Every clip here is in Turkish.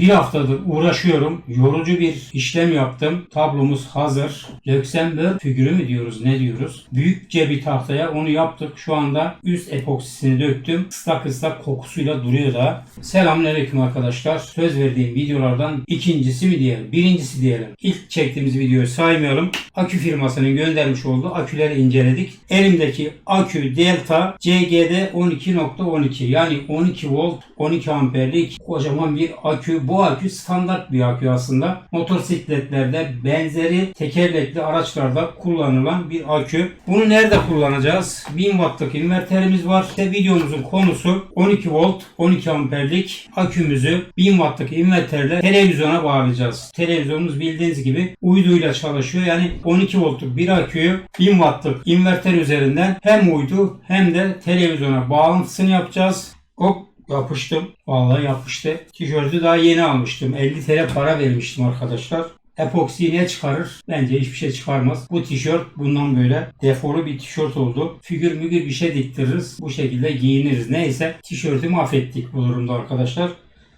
Bir haftadır uğraşıyorum. Yorucu bir işlem yaptım. Tablomuz hazır. Luxemburg figürü mü diyoruz ne diyoruz? Büyükçe bir tahtaya onu yaptık. Şu anda üst epoksisini döktüm. Islak ıslak kokusuyla duruyor da. Selamünaleyküm arkadaşlar. Söz verdiğim videolardan ikincisi mi diyelim? Birincisi diyelim. İlk çektiğimiz videoyu saymayalım. Akü firmasının göndermiş olduğu aküleri inceledik. Elimdeki akü Delta CGD 12.12 yani 12 volt 12 amperlik kocaman bir akü. Bu akü standart bir akü aslında. Motosikletlerde benzeri tekerlekli araçlarda kullanılan bir akü. Bunu nerede kullanacağız? 1000 wattlık inverterimiz var. İşte videomuzun konusu 12 volt 12 amperlik akümüzü 1000 wattlık inverterle televizyona bağlayacağız. Televizyonumuz bildiğiniz gibi uyduyla çalışıyor. Yani 12 voltluk bir aküyü 1000 wattlık inverter üzerinden hem uydu hem de televizyona bağlantısını yapacağız. Hop yapıştım. Vallahi yapıştı. Tişörtü daha yeni almıştım. 50 TL para vermiştim arkadaşlar. Epoksi ne çıkarır? Bence hiçbir şey çıkarmaz. Bu tişört bundan böyle defolu bir tişört oldu. Figür mügür bir şey diktiririz. Bu şekilde giyiniriz. Neyse tişörtü mahvettik bu durumda arkadaşlar.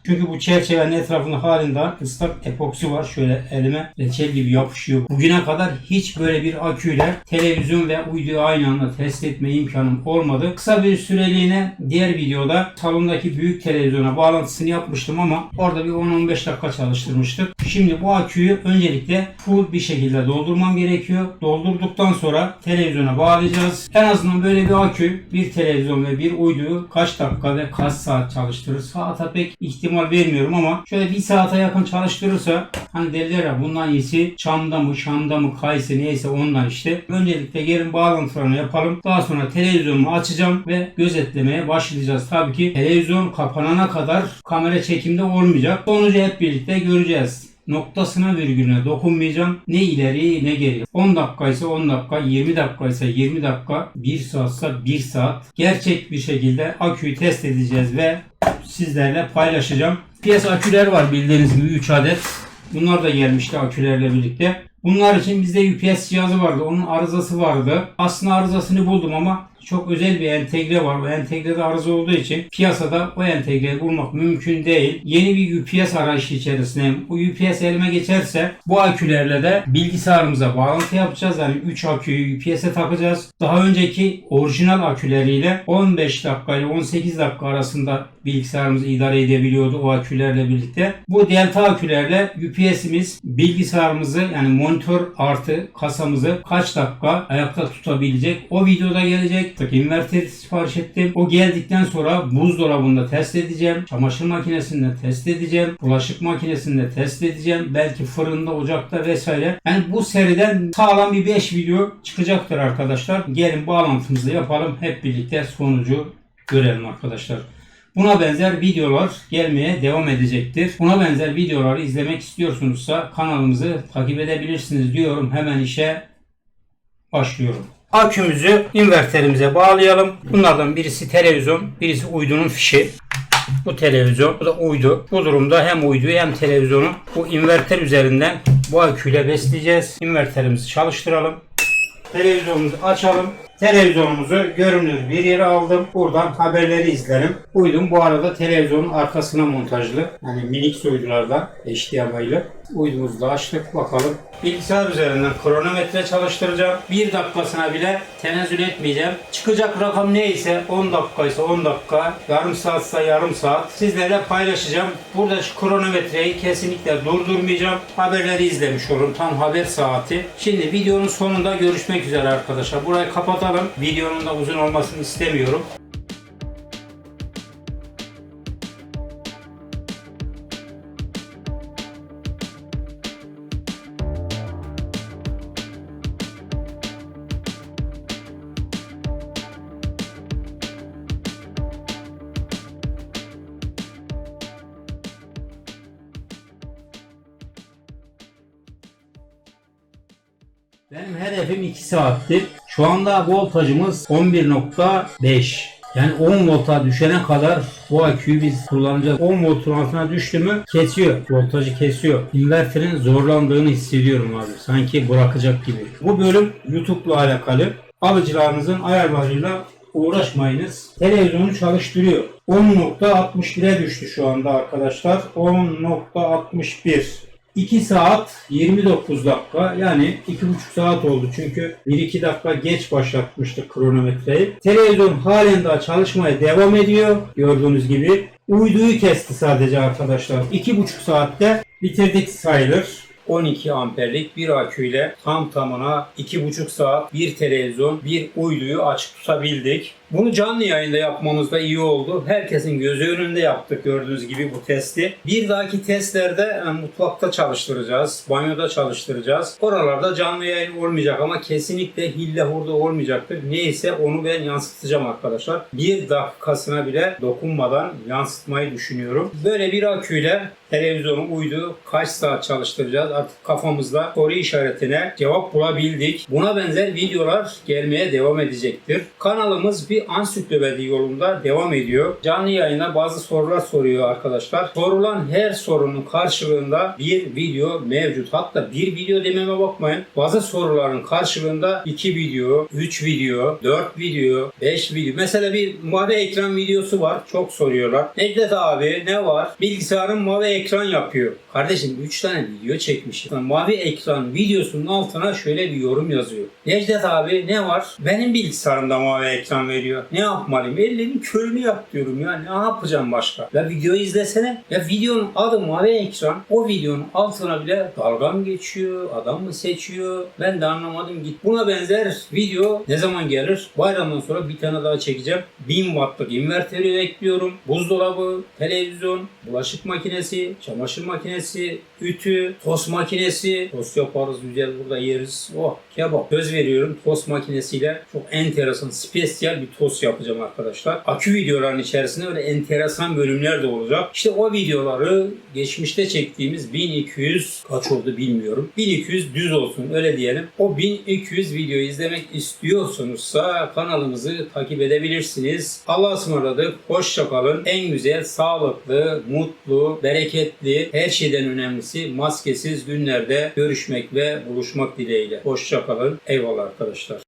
Çünkü bu çerçevenin etrafında halinde ıslak epoksi var. Şöyle elime reçel gibi yapışıyor. Bugüne kadar hiç böyle bir aküyle televizyon ve uyduyu aynı anda test etme imkanım olmadı. Kısa bir süreliğine diğer videoda salondaki büyük televizyona bağlantısını yapmıştım ama orada bir 10-15 dakika çalıştırmıştık. Şimdi bu aküyü öncelikle full bir şekilde doldurmam gerekiyor. Doldurduktan sonra televizyona bağlayacağız. En azından böyle bir akü bir televizyon ve bir uyduyu kaç dakika ve kaç saat çalıştırır? Saate pek ihtimal vermiyorum ama şöyle bir saate yakın çalıştırırsa hani derler ya bundan iyisi çamda mı şamda mı kayısı neyse ondan işte. Öncelikle gelin bağlantılarını yapalım. Daha sonra televizyonumu açacağım ve gözetlemeye başlayacağız. Tabii ki televizyon kapanana kadar kamera çekimde olmayacak. Sonucu hep birlikte göreceğiz noktasına virgülüne dokunmayacağım. Ne ileri ne geri. 10 dakika ise 10 dakika, 20 dakika ise 20 dakika, 1 saatse 1 saat. Gerçek bir şekilde aküyü test edeceğiz ve sizlerle paylaşacağım. Piyasa aküler var bildiğiniz gibi 3 adet. Bunlar da gelmişti akülerle birlikte. Bunlar için bizde UPS cihazı vardı. Onun arızası vardı. Aslında arızasını buldum ama çok özel bir entegre var. O entegrede arıza olduğu için piyasada o entegreyi bulmak mümkün değil. Yeni bir UPS arayışı içerisindeyim. Bu UPS elime geçerse bu akülerle de bilgisayarımıza bağlantı yapacağız. Yani 3 aküyü UPS'e takacağız. Daha önceki orijinal aküleriyle 15 dakika ile 18 dakika arasında bilgisayarımızı idare edebiliyordu o akülerle birlikte. Bu delta akülerle UPS'imiz bilgisayarımızı yani monitör artı kasamızı kaç dakika ayakta tutabilecek. O videoda gelecek. Tık inverter sipariş ettim. O geldikten sonra buzdolabında test edeceğim. Çamaşır makinesinde test edeceğim. Bulaşık makinesinde test edeceğim. Belki fırında, ocakta vesaire. Yani bu seriden sağlam bir 5 video çıkacaktır arkadaşlar. Gelin bağlantımızı yapalım. Hep birlikte sonucu görelim arkadaşlar. Buna benzer videolar gelmeye devam edecektir. Buna benzer videoları izlemek istiyorsunuzsa kanalımızı takip edebilirsiniz diyorum. Hemen işe başlıyorum. Akümüzü inverterimize bağlayalım. Bunlardan birisi televizyon, birisi uydunun fişi. Bu televizyon, bu da uydu. Bu durumda hem uyduyu hem televizyonu bu inverter üzerinden bu aküyle besleyeceğiz. İnverterimizi çalıştıralım. Televizyonumuzu açalım. Televizyonumuzu görünür bir yere aldım. Buradan haberleri izlerim. Uydum bu arada televizyonun arkasına montajlı. Yani minik uydulardan HDMI'lı. Uydumuzu da açtık. Bakalım. Bilgisayar üzerinden kronometre çalıştıracağım. Bir dakikasına bile tenezzül etmeyeceğim. Çıkacak rakam neyse 10 dakika ise 10 dakika, yarım saatse yarım saat sizlerle paylaşacağım. Burada şu kronometreyi kesinlikle durdurmayacağım. Haberleri izlemiş olurum. Tam haber saati. Şimdi videonun sonunda görüşmek üzere arkadaşlar. Burayı kapatalım. Videonun da uzun olmasını istemiyorum. Benim hedefim 2 saattir. Şu anda voltajımız 11.5. Yani 10 volta düşene kadar bu aküyü biz kullanacağız. 10 voltun altına düştü mü kesiyor. Voltajı kesiyor. İnverterin zorlandığını hissediyorum abi. Sanki bırakacak gibi. Bu bölüm YouTube'la alakalı. Alıcılarınızın ayarlarıyla uğraşmayınız. Televizyonu çalıştırıyor. 10.61'e düştü şu anda arkadaşlar. 10.61. 2 saat 29 dakika yani 2,5 saat oldu çünkü 1-2 dakika geç başlatmıştık kronometreyi. Televizyon halen daha çalışmaya devam ediyor gördüğünüz gibi. Uyduyu kesti sadece arkadaşlar. 2,5 saatte bitirdik sayılır. 12 amperlik bir aküyle tam tamına 2,5 saat bir televizyon, bir uyduyu açık tutabildik. Bunu canlı yayında yapmamız da iyi oldu. Herkesin gözü önünde yaptık gördüğünüz gibi bu testi. Bir dahaki testlerde e, mutfakta çalıştıracağız, banyoda çalıştıracağız. Oralarda canlı yayın olmayacak ama kesinlikle hille hurda olmayacaktır. Neyse onu ben yansıtacağım arkadaşlar. Bir dakikasına bile dokunmadan yansıtmayı düşünüyorum. Böyle bir aküyle televizyonu uydu kaç saat çalıştıracağız artık kafamızda soru işaretine cevap bulabildik. Buna benzer videolar gelmeye devam edecektir. Kanalımız bir ansiklopedi yolunda devam ediyor. Canlı yayına bazı sorular soruyor arkadaşlar. Sorulan her sorunun karşılığında bir video mevcut. Hatta bir video dememe bakmayın. Bazı soruların karşılığında iki video, üç video, dört video, beş video. Mesela bir mavi ekran videosu var. Çok soruyorlar. Necdet abi ne var? Bilgisayarın mavi ekran yapıyor. Kardeşim 3 tane video çekmişim. Yani mavi ekran videosunun altına şöyle bir yorum yazıyor. Necdet abi ne var? Benim bilgisayarımda mavi ekran veriyor. Ne yapmalıyım? Ellerin körünü yap diyorum ya. Ne yapacağım başka? Ya videoyu izlesene. Ya videonun adı mavi ekran. O videonun altına bile dalga mı geçiyor? Adam mı seçiyor? Ben de anlamadım git. Buna benzer video ne zaman gelir? Bayramdan sonra bir tane daha çekeceğim. 1000 wattlık invertörü ekliyorum. Buzdolabı, televizyon, bulaşık makinesi, çamaşır makinesi, ütü, tost makinesi. Tost yaparız güzel burada yeriz. Oh kebap. Söz veriyorum tost makinesiyle çok enteresan, spesiyel bir tost yapacağım arkadaşlar. Akü videoların içerisinde öyle enteresan bölümler de olacak. İşte o videoları geçmişte çektiğimiz 1200 kaç oldu bilmiyorum. 1200 düz olsun öyle diyelim. O 1200 videoyu izlemek istiyorsunuzsa kanalımızı takip edebilirsiniz. Allah'a ısmarladık. Hoşça kalın. En güzel, sağlıklı, mutlu, bereketli, her şeyden önemlisi maskesiz günlerde görüşmek ve buluşmak dileğiyle. Hoşça kalın. Eyvallah arkadaşlar.